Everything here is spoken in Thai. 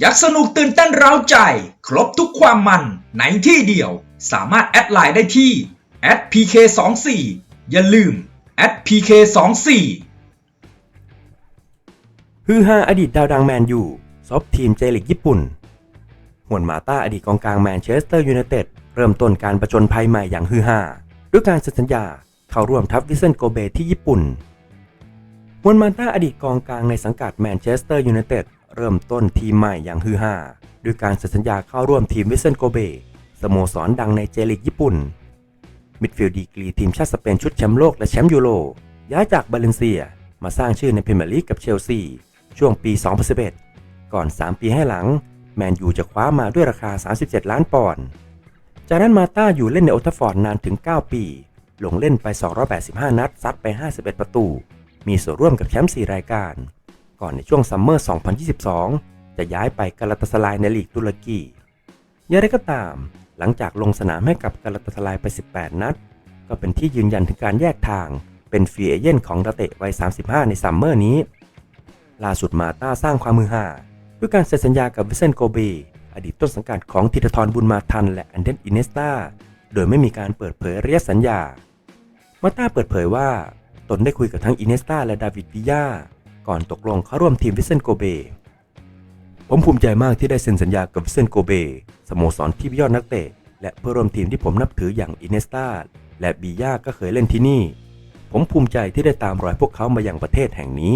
อยากสนุกตื่นเต้นเร้าใจ ครบทุกความมันในที่เดียว สามารถแอดไลน์ได้ที่ @pk24 อย่าลืม @pk24 ฮือฮาอดีตดาวดังแมนยูซอบทีมเจลิกญี่ปุ่นหวนมาต้าอดีตกองกลางแมนเชสเตอร์ยูไนเต็ดเริ่มต้นการประจนภัยใหม่อย่างฮือฮาด้วยการเซ็นสัญญาเข้าร่วมทัพวิเซนโกเบที่ญี่ปุ่นหวนมาต้าอดีตกองกลางในสังกัดแมนเชสเตอร์ยูไนเต็ด เริ่มต้นทีมใหม่อย่างฮือฮาด้วยการเซ็นสัญญาเข้าร่วมทีมวิเซนโกเบสโมสรดังในเจลิกญี่ปุ่น มิดฟิลด์ดีกรีทีมชาติสเปนชุดแชมป์โลกและแชมป์ยูโรย้ายจากบาเลนเซียมาสร้างชื่อในพรีเมียร์ลีกกับเชลซี ช่วงปี 2011 ก่อน 3 ปีให้หลัง แมนยูจะคว้ามาด้วยราคา 37 ล้านปอนด์ จากนั้นมาต้าอยู่เล่นในโอทัฟฟอร์ดนานถึง 9 ปี ลงเล่นไป 285 นัด ซัดไป 51 ประตู มีส่วนร่วมกับแชมป์4รายการ ก่อนในช่วงซัมเมอร์ 2022 จะย้ายไปกาลาตาสลายในลีกตุรกีอย่างไรก็ตาม หลังจากลงสนามให้กับกาลาตาสลายไป 18 นัด ก็เป็นที่ยืนยันถึงการแยกทาง เป็นฟรีเอเย่นของนักเตะวัย 35 ในซัมเมอร์นี้ ล่าสุดมาต้าสร้างความมือหาด้วยการเซ็นสัญญากับวิเซนโกเบอดีตต้นสังกัดของธีรทรบุญมาทันและอันเดนอินเนสตาโดยไม่มีการเปิดเผยระยะสัญญา มาต้าเปิดเผยว่า ตนได้คุยกับทั้งอินเนสตาและดาวิดวิยา ก่อนตกลงเข้าร่วมทีมวิเซนโกเบ ผมภูมิใจมากที่ได้เซ็นสัญญากับวิเซนโกเบสโมสรที่ยอดนักเตะ และเพื่อร่วมทีมที่ผมนับถืออย่างอินเนสตาและบียาก็เคยเล่นที่นี่ ผมภูมิใจที่ได้ตามรอยพวกเขามาอย่างประเทศแห่งนี้